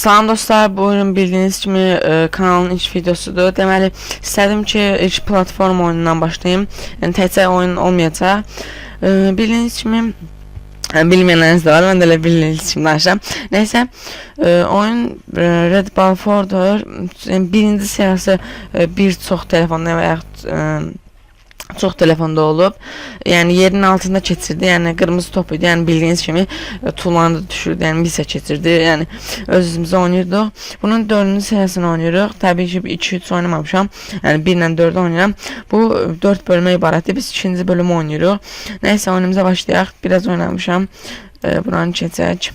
Salam dostlar, bu oyun bildiğiniz kimi e, kanalın ilk videosudur. Deməli, istədim ki, ilk platform oyunundan başlayayım. Yəni təkcə oyun olmayacaq. E, bildiğiniz kimi e, bilməyənləriniz də var. Mən də elə bildiyiniz kimi danışıram. Nəysə, e, oyun e, Red Ball 4-dur. Yəni, birinci serisi e, bir çox telefonda və e, çox telefonda olub. Yəni yerin altında keçirdi. Yəni qırmızı top idi. Yəni bildiyiniz kimi e, tullandı düşürdü. Yəni misə keçirdi. Yəni öz-özümüzə oynayırdıq. Bunun 4-cü seriyasını oynayırıq. Təbii ki 2-3 oynamamışam. Yəni 1 ilə 4 oynayıram. Bu 4 bölümə ibarətdir. Biz 2-ci bölümü oynayırıq. Nəysə oyunumuza başlayaq. Biraz oynamışam. E, buranı keçək.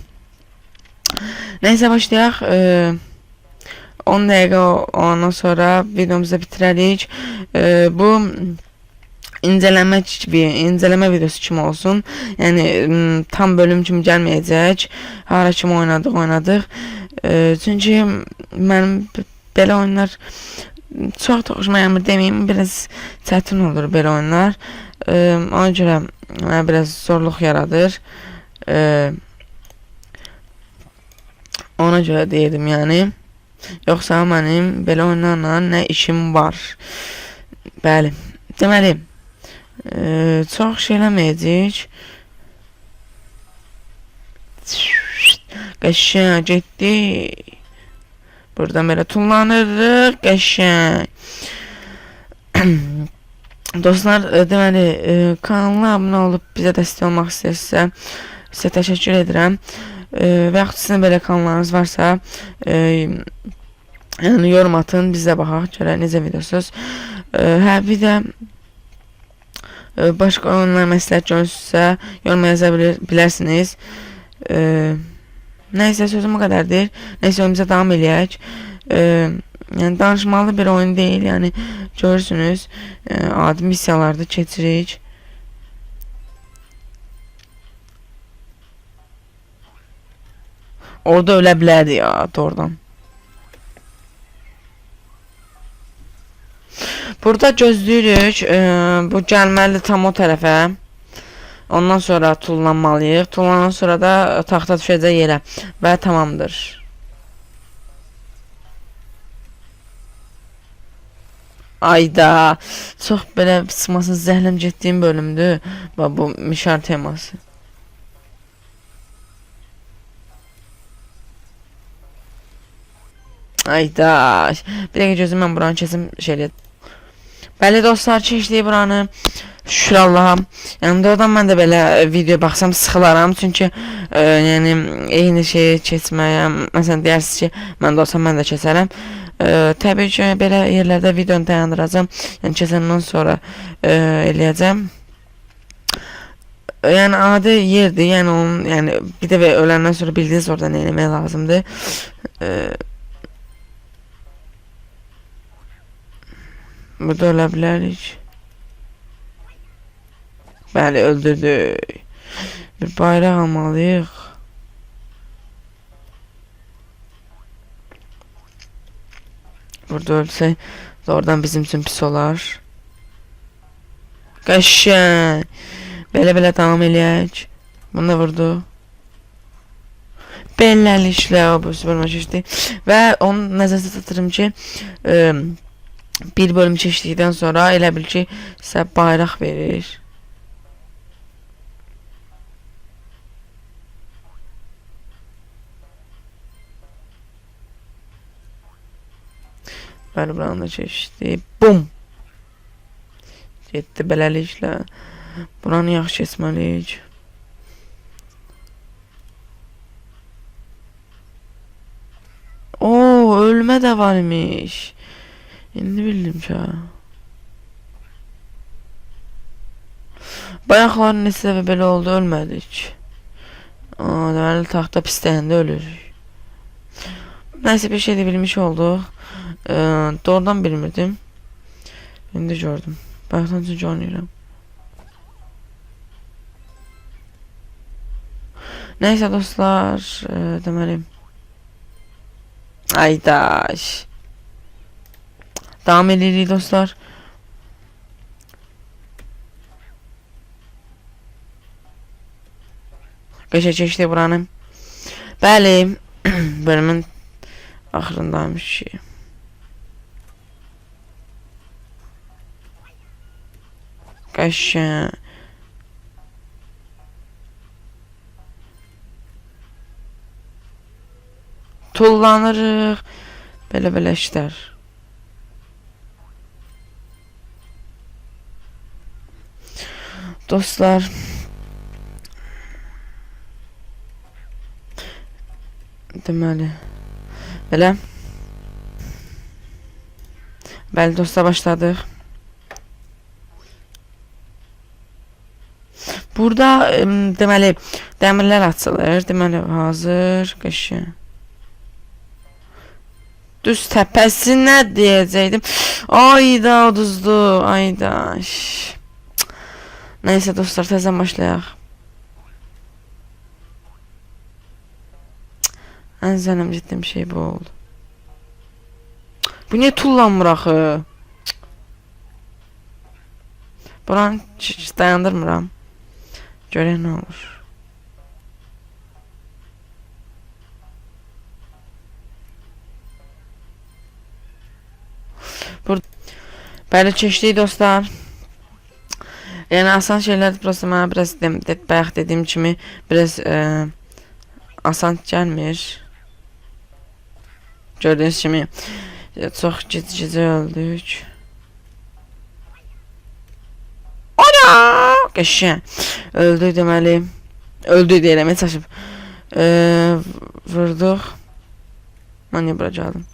Nəysə başlayaq. E, 10 dəqiqə ondan sonra videomuzu bitirərik. E, bu inceleme bir inceleme videosu kimi olsun. Yəni tam bölüm kimi gəlməyəcək. Hara kimi oynadıq, oynadıq. E, çünki mənim belə oyunlar çox da xoşuma gəlmir deməyim, biraz çətin olur belə oyunlar. E, ona görə biraz zorluq yaradır. E, ona görə deyirdim yəni. Yoxsa mənim belə oyunlarla nə işim var. Bəli. Deməli, ee, çok şey eləməyəcək. Qəşəng getdi. Buradan belə tullanırıq. Qəşəng. Dostlar, e, deməli, e, kanala abunə olub bizə dəstək olmaq istəyirsə, sizə təşəkkür edirəm. E, və yaxud sizin belə kanallarınız varsa, yorum atın, bizə baxaq, görək necə videosuz. Hə, bir də e, başqa oyunlar məsləhət görürsünüzsə, yoruma yaza bilir, bilərsiniz. E, nəysə sözüm o qədərdir. Nəysə oyunumuza davam eləyək. E, danışmalı bir oyun deyil, yəni görürsünüz, e, adi missiyalarda keçirik. Orada ölə bilərdi ya, doğrudan. Burada gözləyirik. E, bu gəlməli tam o tərəfə. Ondan sonra tullanmalıyıq. Tullanan sonra da taxta düşəcək yerə və tamamdır. Ayda çox belə sıxmasız zəhləm getdiyim bölümdür. Bax bu mişar teması. Ayda. Bir dəqiqə gözüm mən buranı kesim şeylə. Bəli dostlar, keçdik buranı. Şükür Allaha. Yəni doğrudan mən də belə e, video baxsam sıxılaram çünki e, yəni eyni şeyi keçməyəm. Məsələn deyirsiniz ki, mən də olsam mən də keçərəm. E, təbii ki, belə yerlərdə videonu dayandıracağam. Yəni keçəndən sonra e, eləyəcəm. Yəni adi yerdir. Yəni onun yəni bir də öləndən sonra bildiniz orada nə etmək lazımdır. E, Burada ölə bilərik. Bəli, öldürdük. Bir bayraq almalıyıq. Burada ölsək, oradan bizim üçün pis olar. Qəşəng. Belə-belə davam eləyək. Bunu da vurdu. Beləliklə bu süperman keçdi. Və onu nəzərdə tuturum ki, e, bir bölüm keçdikdən sonra elə bil ki, sizə bayraq verir. Bəli, buranı da keçdi. Bum! Getdi beləliklə. Buranı yaxşı keçməliyik. Oo, ölmə də var İndi bildim ki. ha. Bayaqlar neçə dəfə belə oldu, ölmədik. Aa, deməli taxta pisləyəndə ölürük. Nəysə bir şey də bilmiş olduq. Ee, doğrudan bilmirdim. İndi gördüm. Bayaqdan çünki oynayıram. Nəysə dostlar, e, deməli. Aydaş. Devam edirik dostlar. Geçe çeşitli buranın. Bəli, bölümün Axırındaymış ki. Qəşəng. Tullanırıq. Belə-belə işlər. Dostlar. Deməli. Belə. Bəli dostlar başladıq. Burada em, deməli dəmirlər açılır. Deməli hazır qəşəng. Düz təpəsinə deyəcəkdim. Ayda uduzdu. Ayda. Şş. Neyse dostlar tezden başlayaq. En zənim ciddi bir şey bu oldu. Bu niye tullanmır axı? Buranı dayandırmıram. Görək nə olur. Bur Bəli keçdik dostlar. Yəni asan şeylər prosta mənə biraz dem, de, bayaq dediyim kimi biraz e, asan gəlmir. Gördüyünüz kimi e, çox gec-gecə öldük. Ana! Qəşəng. Öldük deməli. Öldük deyirəm, heç açıb. E, vurduq. Bura gəldim?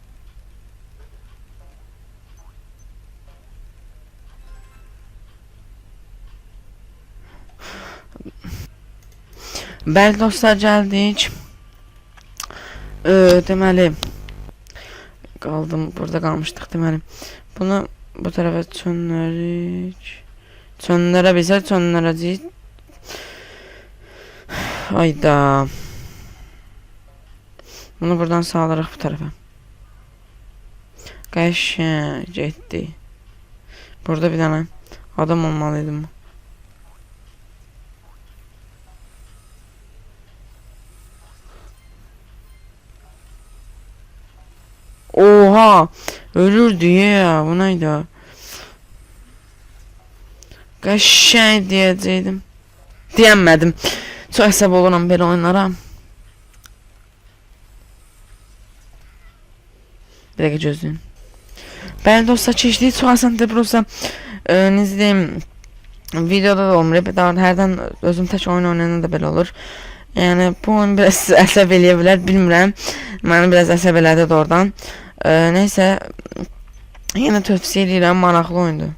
Bəli dostlar gəldik. Ee, deməli qaldım burada qalmışdıq deməli. Bunu bu tərəfə çönlərik. Çönlərə bizə çönlərəcəyik. Ayda. Bunu buradan saldırıq bu tərəfə. Qəşəng getdi. Burada bir dənə adam olmalıydı mı? Oha! Ölürdü ya. Bu neydi? Qəşəng deyəcəkdim. Deyəmədim. Çox əsəb oluram belə oyunlara. Bir dəqiqə gözləyin. Bəli dostlar çox asandır prosta. E, necə deyim videoda da olmur. Bir daha hərdən özüm tək oyun oynayanda da belə olur. Yəni bu oyun biraz əsəb eləyə bilər, bilmirəm. Məni biraz əsəb elədi doğrudan. E, neysə yenə tövsiyə edirəm, maraqlı oyundur.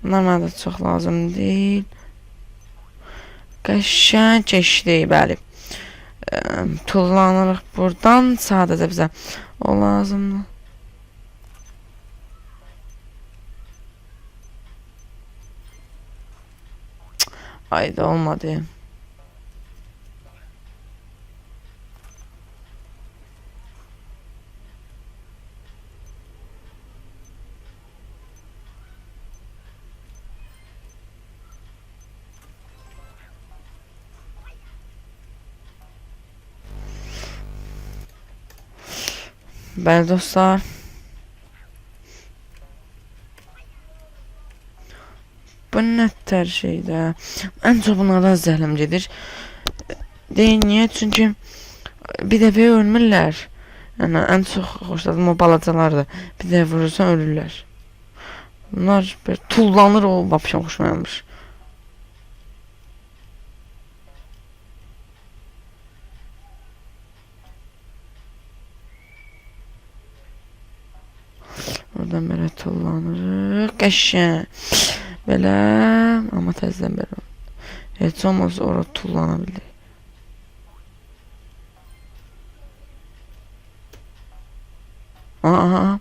Bunlar mənə də çox lazım deyil. Qəşəng keçdik, bəli. E, tullanırıq buradan sadəcə bizə o lazımdır. Ayda olmadı. Bəli dostlar. Bu nətər şeydə. Ən çox bunlardan zəhləm gedir. Deyin niyə? Çünki bir dəfə ölmürlər. Yəni ən çox xoşladığım o balacalardır. Bir dəfə vurursan ölürlər. Bunlar bir tullanır o vapşan xoşuma gəlmir. Oradan belə tullanırıq. Belə amma təzədən belə. Heç olmaz ora tullana bilir. Aha.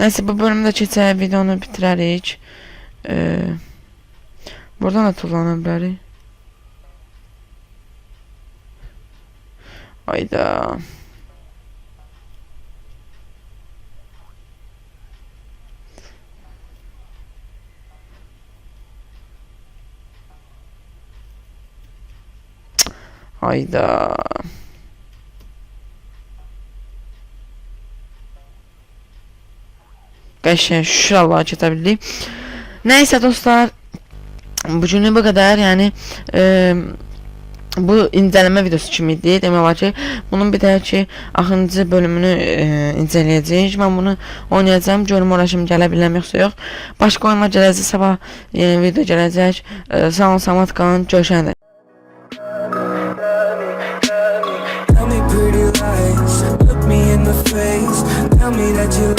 Neyse bu bölümde keçək videonu bitirərik. Ee, buradan da tullana bilərik. Hayda. Hayda. Qəşəng şuralara keçə bildik. Nəysə dostlar, bugünlük bu qədər. Yəni e, bu incəleme videosu kimi idi. Demək ki, bunun bir dəhki axırıncı bölümünü e, incələyəcəyik. Mən bunu oynayacağam. Görüm ora kimi gələ biləm yoxsa yox. Başqa oyunlar gələcək, sabah yeni video gələcək. E, sağ olun, salamat qalın. Görüşənədək. Me that you